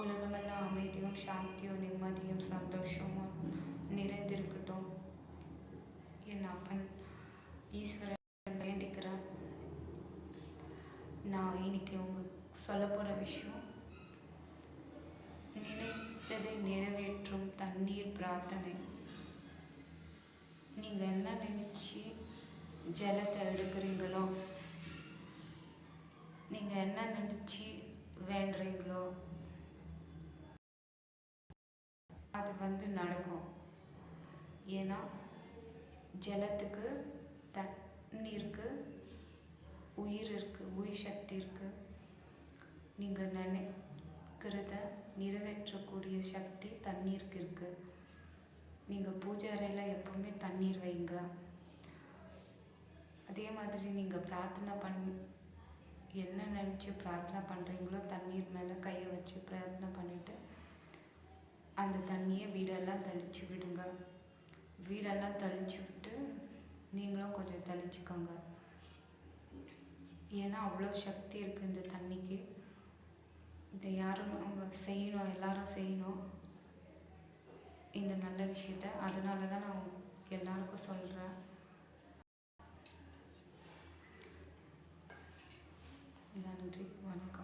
உலகமெல்லாம் அமைதியும் சாந்தியும் நிம்மதியும் சந்தோஷமும் நிறைந்திருக்கட்டும். என் அப்பன் ஈஸ்வரன் வேண்டிக்கிறேன் நான் இன்னைக்கு உங்களுக்கு சொல்ல போகிற விஷயம் நினைத்ததை நிறைவேற்றும் தண்ணீர் பிரார்த்தனை. நீங்கள் என்ன நினச்சி ஜலத்தை எடுக்கிறீங்களோ நீங்கள் என்ன நினச்சி வேண்டுறீங்களோ அது வந்து நடக்கும். ஏன்னா ஜலத்துக்கு தண்ணீருக்கு உயிர் இருக்குது உயிர் சக்தி இருக்குது நீங்கள் நினைக்கிறத நிறைவேற்றக்கூடிய சக்தி தண்ணீருக்கு இருக்குது நீங்கள் பூஜை அறையில் எப்போவுமே தண்ணீர் வைங்க. அதே மாதிரி நீங்கள் பிரார்த்தனை பண் என்ன நினச்சி பிரார்த்தனை பண்ணுறீங்களோ தண்ணீர் மேலே கையை வச்சு பிரார்த்தனை பண்ணிவிட்டு அந்த தண்ணியை வீடெல்லாம் தெளித்து விடுங்க. வீடெல்லாம் தெளித்து விட்டு நீங்களும் கொஞ்சம் தெளிச்சுக்கோங்க. ஏன்னா அவ்வளோ சக்தி இருக்குது இந்த தண்ணிக்கு. இதை யாரும் அவங்க செய்யணும் எல்லாரும் செய்யணும். இந்த நல்ல விஷயத்த. அதனால தான் நான் எல்லாருக்கும் சொல்கிறேன் நன்றி. வணக்கம்.